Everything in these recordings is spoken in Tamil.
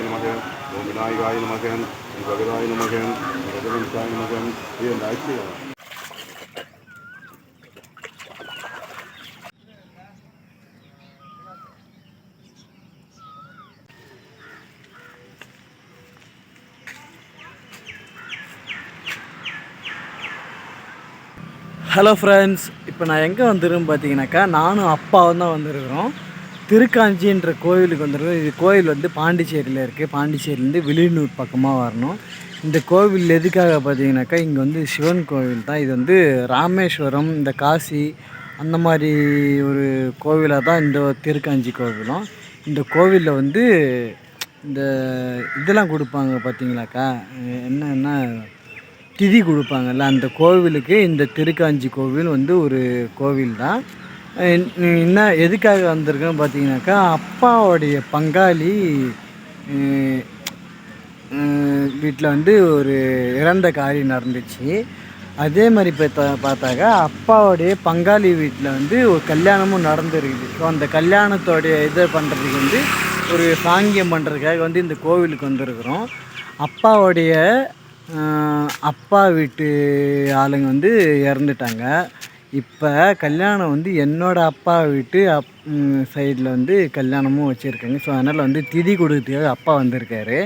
கணேசாய நமகன் ஓம் விநாயகாய நமகன் ஓம் பகதாய நமகன் ஓம் நமகன் இது அந்த ஐக்கியம் ஹலோ ஃப்ரெண்ட்ஸ் இப்போ நான் எங்கே வந்துருன்னு பார்த்தீங்கன்னாக்கா நானும் அப்பாவும் தான் வந்திருக்கிறோம். திருக்காஞ்சின்ற கோவிலுக்கு வந்துருக்கோம் இது கோவில் வந்து பாண்டிச்சேரியில் இருக்குது பாண்டிச்சேரியிலேருந்து விழிநூர் பக்கமாக வரணும். இந்த கோவில் எதுக்காக பார்த்தீங்கன்னாக்கா இங்கே வந்து சிவன் கோவில் தான். இது வந்து ராமேஸ்வரம் இந்த காசி அந்த மாதிரி ஒரு கோவிலாக தான் இந்த திருக்காஞ்சி கோவிலும். இந்த கோவிலில் வந்து இந்த இதெல்லாம் கொடுப்பாங்க பார்த்தீங்களாக்கா என்னன்னா திதி கொடுப்பாங்கல்ல. அந்த கோவிலுக்கு இந்த திருக்காஞ்சி கோவில் வந்து ஒரு கோவில் தான். என்ன எதுக்காக வந்திருக்கேன்னு பார்த்தீங்கன்னாக்கா அப்பாவுடைய பங்காளி வீட்டில் வந்து ஒரு இறந்த காரியம் நடந்துச்சு. அதே மாதிரி இப்போ பார்த்தாக்கா அப்பாவுடைய பங்காளி வீட்டில் வந்து ஒரு கல்யாணமும் நடந்துருக்குது. ஸோ அந்த கல்யாணத்தோடைய இதை பண்ணுறதுக்கு வந்து ஒரு சாங்கியம் பண்ணுறதுக்காக வந்து இந்த கோவிலுக்கு வந்திருக்கிறோம். அப்பாவுடைய அப்பா வீட்டு ஆளுங்க வந்து இறந்துட்டாங்க. இப்போ கல்யாணம் வந்து என்னோடய அப்பா வீட்டு அப் சைடில் வந்து கல்யாணமும் வச்சுருக்காங்க. ஸோ அதனால் வந்து திதி கொடுக்கறதுக்காக அப்பா வந்திருக்காரு.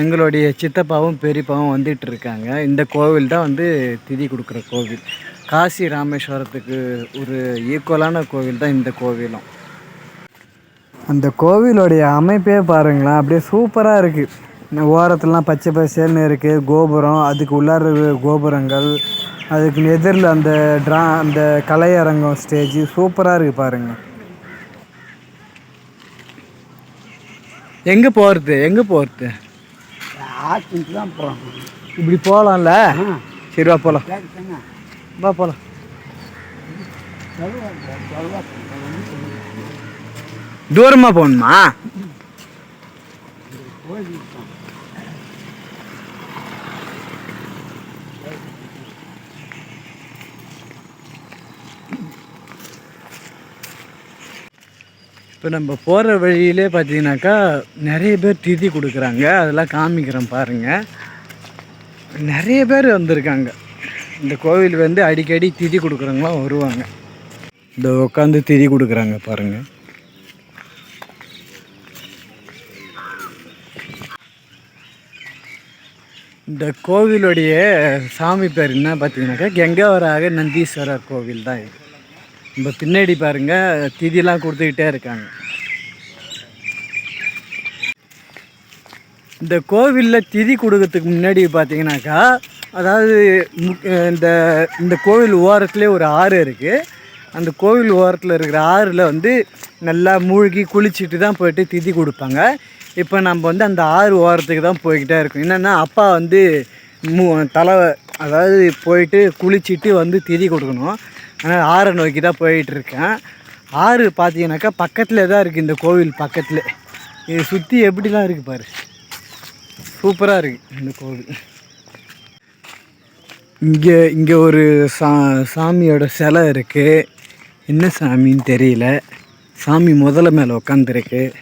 எங்களுடைய சித்தப்பாவும் பெரியப்பாவும் வந்துட்டு இருக்காங்க. இந்த கோவில் தான் வந்து திதி கொடுக்குற கோவில். காசி ராமேஸ்வரத்துக்கு ஒரு ஈக்குவலான கோவில் தான் இந்த கோவிலும். அந்த கோவிலுடைய அமைப்பே பாருங்களேன் அப்படியே சூப்பராக இருக்குது இந்த ஓரத்துலலாம் பச்சை பசேல்னு இருக்குது கோபுரம் அதுக்கு உள்ளார கோபுரங்கள் அதுக்கு எதிரில் அந்த ட்ரா அந்த கலையரங்கம் ஸ்டேஜ் சூப்பராக இருக்குது பாருங்கள் எங்கே போகிறது எங்கே போகிறது ஆற்றுக்கு தான் இப்படி போகலாம்ல சரி வா போகலாம் வா போகலாம் தூரமாக போகணுமா? இப்போ நம்ம போகிற வழியிலே பார்த்தீங்கன்னாக்கா நிறைய பேர் திதி கொடுக்குறாங்க. அதெல்லாம் காமிக்கிறோம் பாருங்கள் நிறைய பேர் வந்திருக்காங்க. இந்த கோவில் வந்து அடிக்கடி திதி கொடுக்குறவங்களாம் வருவாங்க. இந்த உட்காந்து திதி கொடுக்குறாங்க பாருங்கள் இந்த கோவிலுடைய சாமி பேர் என்ன பார்த்தீங்கன்னாக்கா கெங்கவராக நந்தீஸ்வரர் கோவில் தான் இது. நம்ம பின்னாடி பாருங்க திதிலாம் கொடுத்துக்கிட்டே இருக்காங்க. இந்த கோவிலில் திதி கொடுக்கறதுக்கு முன்னாடி பார்த்தீங்கன்னாக்கா அதாவது முக்- இந்த இந்த கோவில் ஓரத்துலேயே ஒரு ஆறு இருக்குது அந்த கோவில் ஓரத்தில் இருக்கிற ஆறில் வந்து நல்லா மூழ்கி குளிச்சுட்டு தான் போயிட்டு திதி கொடுப்பாங்க. இப்போ நம்ம வந்து அந்த ஆறு ஓரத்துக்கு தான் போய்கிட்டே இருக்கோம். என்னென்னா அப்பா வந்து மூ தலை அதாவது போயிட்டு குளிச்சுட்டு வந்து திதி கொடுக்கணும். ஆறை நோக்கி தான் போயிட்டுருக்கேன். ஆறு பார்த்தீங்கன்னாக்கா பக்கத்தில் தான் இருக்குது இந்த கோவில் பக்கத்தில். இது சுற்றி எப்படிலாம் இருக்குது பாரு. சூப்பராக இருக்குது இந்த கோவில். இங்கே இங்கே ஒரு சா சாமியோட சிலை இருக்குது என்ன சாமின்னு தெரியல. சாமி முதல்ல மேலே உக்காந்துருக்கு.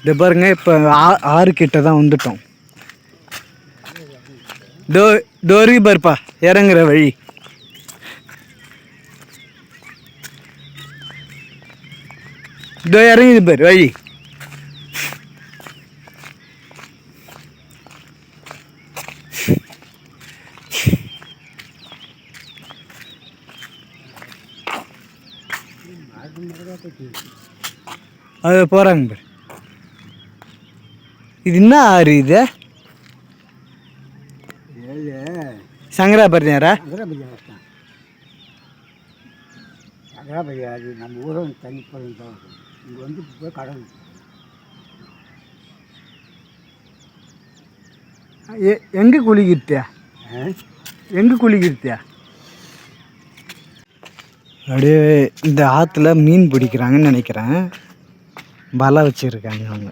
இது பாருங்க இப்போ ஆ- ஆறு கிட்ட தான் வந்துட்டோம். தோ தோரி பாருப்பா இறங்குற வழி. இதோ இறங்குது பாரு வழி அது போகிறாங்க பாரு இது என்ன ஆறு இது ஏழு சங்கராபரணியாரா அகரபதி தான் அகரபதி அது நம்ம ஊரும் தனிப்படம் தான் இங்கே வந்து போய் கடல் எ- எங்க குளிக்கிட்டியா? எங்க குளிக்கிட்டியா அப்படியே இந்த ஆற்றுல மீன் பிடிக்கிறாங்கன்னு நினைக்கிறேன். வலை வச்சுருக்காங்க அவங்க.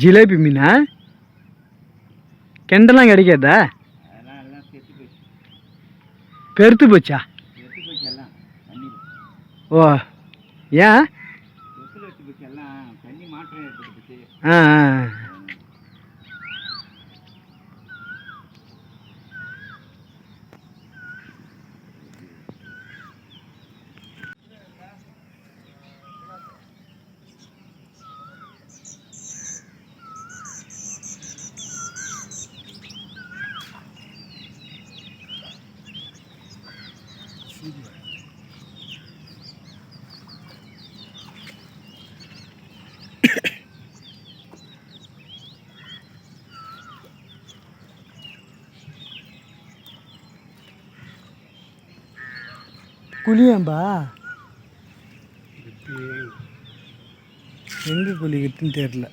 ஜிலேபி மீனா? கெண்டெல்லாம் கிடைக்காதா பெருத்து போச்சா? ஓ ஏன்? கொசுல எடுத்து குளியாம்பா? எங்கே குளிக்கிறதுன்னு தெரில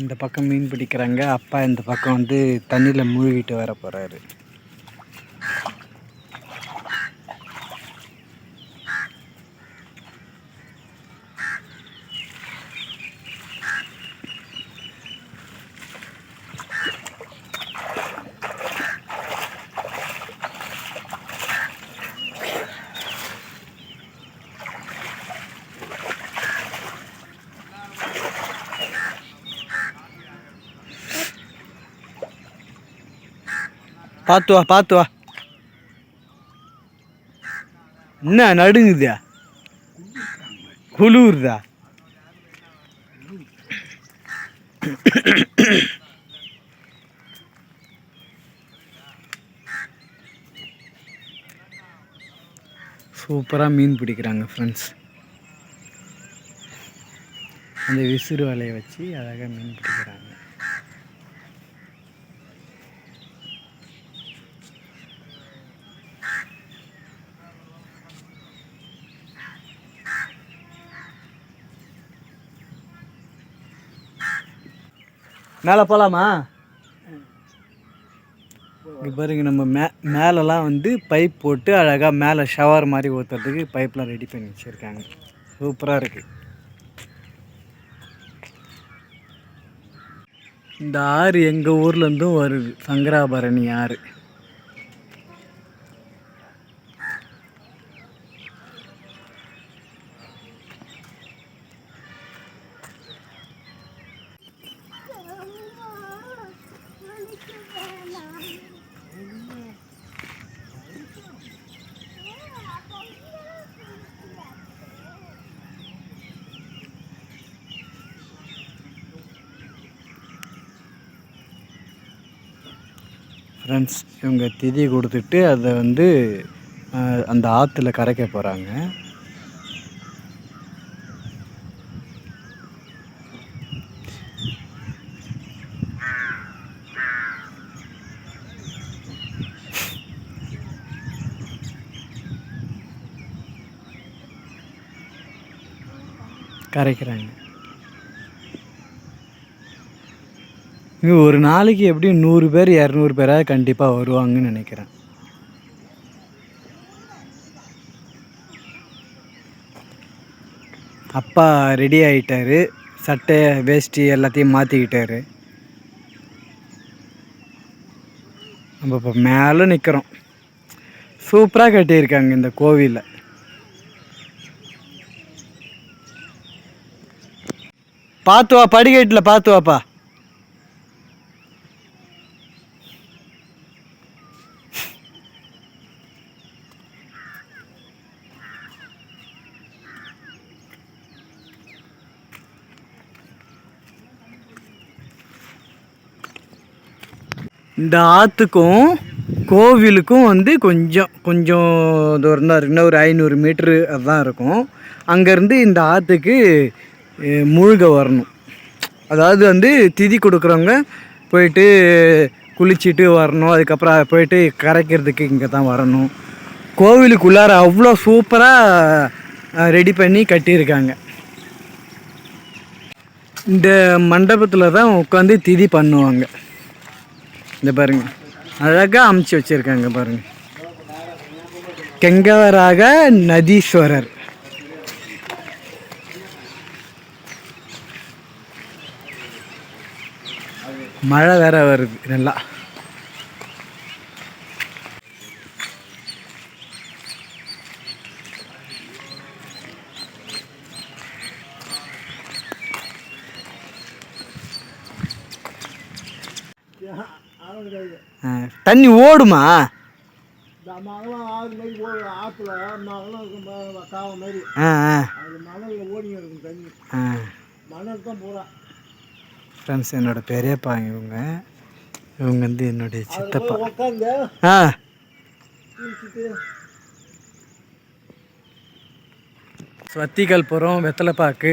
இந்த பக்கம் மீன் பிடிக்கிறாங்க. அப்பா இந்த பக்கம் வந்து தண்ணியில் மூழ்கிட்டு வர போகிறாரு பார்த்து வா பார்த்து வா. என்ன நடுங்குதா? குளிருதா? சூப்பராக மீன் பிடிக்கிறாங்க ஃப்ரெண்ட்ஸ் அந்த விசிறு வலையை வச்சு அழகாக மீன் பிடிக்கிறாங்க. மேலே போகலாமா? இங்கே பாருங்க நம்ம மே மேலெலாம் வந்து பைப் போட்டு அழகாக மேலே ஷவர் மாதிரி ஊற்றுறதுக்கு பைப்லாம் ரெடி பண்ணி வச்சுருக்காங்க. சூப்பராக இருக்குது இந்த ஆறு எங்கள் ஊர்லேருந்தும் வருது. சங்கராபரணி ஆறு. ஃப்ரெண்ட்ஸ் இவங்க திதி கொடுத்துட்டு அதை வந்து அந்த ஆற்றுல கரைக்க போகிறாங்க கரைக்கிறாங்க. ஒரு நாளைக்கு எப்படியும் நூறு பேர் இரநூறு பேராக கண்டிப்பாக வருவாங்கன்னு நினைக்கிறேன். அப்பா ரெடி ஆகிட்டாரு சட்டை வேஷ்டி எல்லாத்தையும் மாற்றிக்கிட்டாரு நம்ம இப்போ மேலே நிற்கிறோம் சூப்பராக கட்டியிருக்காங்க இந்த கோவிலில் பார்த்து வா படிக்கட்டில் பார்த்து வாப்பா. இந்த ஆற்றுக்கும் கோவிலுக்கும் வந்து கொஞ்சம் கொஞ்சம் தூரம் தான் இன்னும் ஒரு ஐநூறு மீட்ரு அதுதான் இருக்கும். அங்கேருந்து இந்த ஆற்றுக்கு முழுக வரணும். அதாவது வந்து திதி கொடுக்குறவங்க போயிட்டு குளிச்சுட்டு வரணும். அதுக்கப்புறம் போயிட்டு கரைக்கிறதுக்கு இங்கே தான் வரணும். கோவிலுக்குள்ளார அவ்வளோ சூப்பராக ரெடி பண்ணி கட்டியிருக்காங்க. இந்த மண்டபத்தில் தான் உட்காந்து திதி பண்ணுவாங்க. இந்த பாருங்க. அழகாக அமுச்சு வச்சுருக்காங்க பாருங்க. கெங்கவராக நதீஸ்வரர். மழை வேற வருது நல்லா ஆ, தண்ணி ஓடுமா இந்த மகளும் ஆறு மாதிரி ஓடு ஆற்றுல மகளும் இருக்கும் பா- காவ மாதிரி ஆ ஆ அது மணலில் ஓடிங்க இருக்கும் தண்ணி ஆ மணல் தான் பூரா ஃப்ரெண்ட்ஸ் என்னோட பெரியப்பா இவங்க. இவங்க வந்து என்னுடைய சித்தப்பா. ஆ. குளிச்சுட்டு வத்தி கற்பூரம் வெத்தலைப்பாக்கு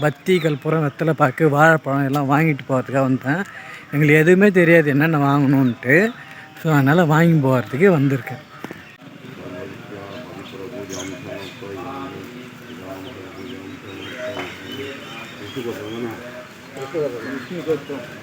பத்தி கற்பூரம் வெத்தலைப்பாக்கு வாழைப்பழம் எல்லாம் வாங்கிட்டு போகிறதுக்காக வந்தேன். எங்களுக்கு எதுவுமே தெரியாது என்னென்ன வாங்கணுன்ட்டு ஸோ அதனால் வாங்கி போகிறதுக்கு வந்திருக்கேன். ஓம்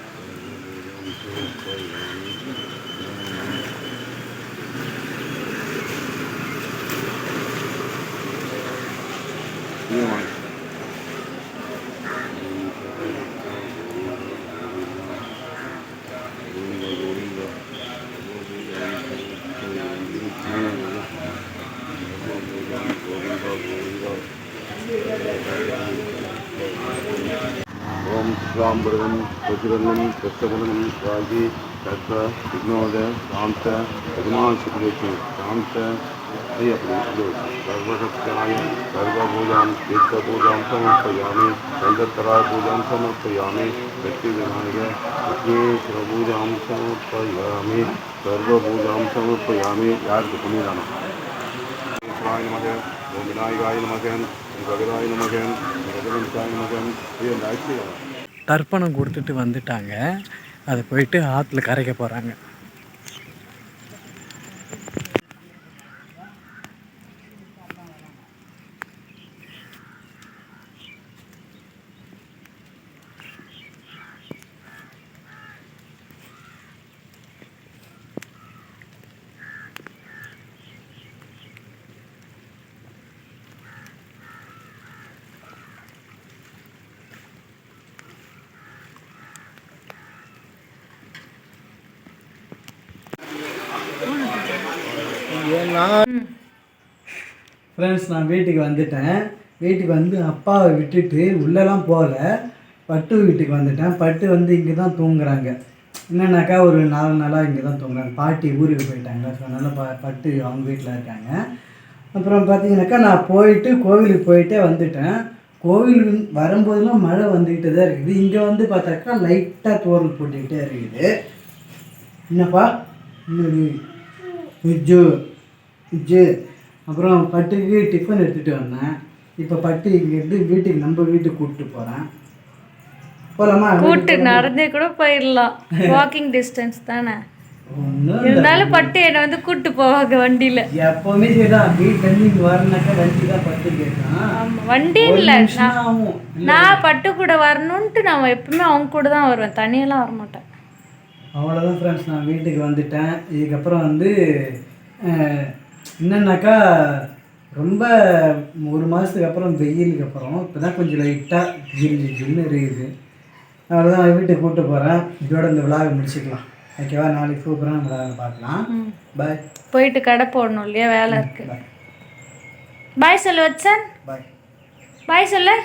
शिवन्नं पुस्तफलनं स्वागी तत्त्व विघ्नोदय शान्त भगवान् शुक्लेषु शान्त सर्वशक्त्याय सर्वपूजां तीर्थपूजां समर्पयामि चन्द्रतराय पूजां समर्पयामि लक्ष्मीविनायक लक्ष्मीश्वरपूजां समर्पयामि सर्वपूजां समर्पयामि यार्थ पुनीराम विनायकाय नमः गगनाय नमः गगनविताय नमः ये नायक தர்ப்பணம் கொடுத்துட்டு வந்துட்டாங்க. அதை போயிட்டு ஆற்றுல கரைக்க போகிறாங்க ஃப்ரெண்ட்ஸ் நான் வீட்டுக்கு வந்துட்டேன். வீட்டுக்கு வந்து அப்பாவை விட்டுட்டு உள்ளெல்லாம் போகல. பட்டு வீட்டுக்கு வந்துட்டேன். பட்டு வந்து இங்கே தான் தூங்குறாங்க. என்னன்னாக்கா ஒரு நாலு நாளாக இங்கே தான் தூங்குறாங்க. பாட்டி ஊருக்கு போயிட்டாங்க. ஸோ அதனால் ப பட்டு அவங்க வீட்டில் இருக்காங்க. அப்புறம் பார்த்தீங்கன்னாக்கா நான் போயிட்டு கோவிலுக்கு போயிட்டே வந்துட்டேன். கோவில் வரும்போதெல்லாம் மழை வந்துக்கிட்டு தான் இருக்குது. இங்கே வந்து பார்த்தாக்கா லைட்டாக தோரல் போட்டுக்கிட்டே இருக்குது. என்னப்பா? இன்னொரு விஜு. விஜு அப்புறம் பட்டுக்கு டிஃபன் எடுத்துகிட்டு வந்தேன். இப்போ பட்டு இங்கேருந்து வீட்டுக்கு நம்ம வீட்டுக்கு கூப்பிட்டு போகிறேன் போகலாமா கூட்டு நடந்தே கூட போயிடலாம். வாக்கிங் டிஸ்டன்ஸ் தானே. இருந்தாலும் பட்டு என்னை வந்து கூட்டு போவாங்க வண்டியில. எப்போவுமே சரிதான் வீட்டிலேருந்து இங்கே வரனாக்கா வண்டி தான் பட்டு கேட்கான் வண்டி இல்லை. நான் பட்டு கூட வரணுன்ட்டு நான் எப்பவுமே அவங்க கூட தான் வருவேன். தனியெல்லாம் வர மாட்டேன் அவ்வளோதான் ஃப்ரெண்ட்ஸ் நான் வீட்டுக்கு வந்துட்டேன். இதுக்கப்புறம் வந்து என்னன்னாக்கா ரொம்ப ஒரு மாதத்துக்கு அப்புறம் வெயிலுக்கு அப்புறம் இப்போ தான் கொஞ்சம் லைட்டாக ஜில்லு ஜில்னு இருக்குது அவ்வளோதான் நான் வீட்டுக்கு கூப்பிட்டு போகிறேன் இதோட இந்த விழாவை முடிச்சுக்கலாம். ஓகேவா? நாளைக்கு சூப்பரான விழாவை பார்க்கலாம். பாய் போயிட்டு கடை போடணும் இல்லையா? வேலை இருக்கு. பாய் பாய் சொல்லு வச்சன் பாய் பாய் சொல்லு.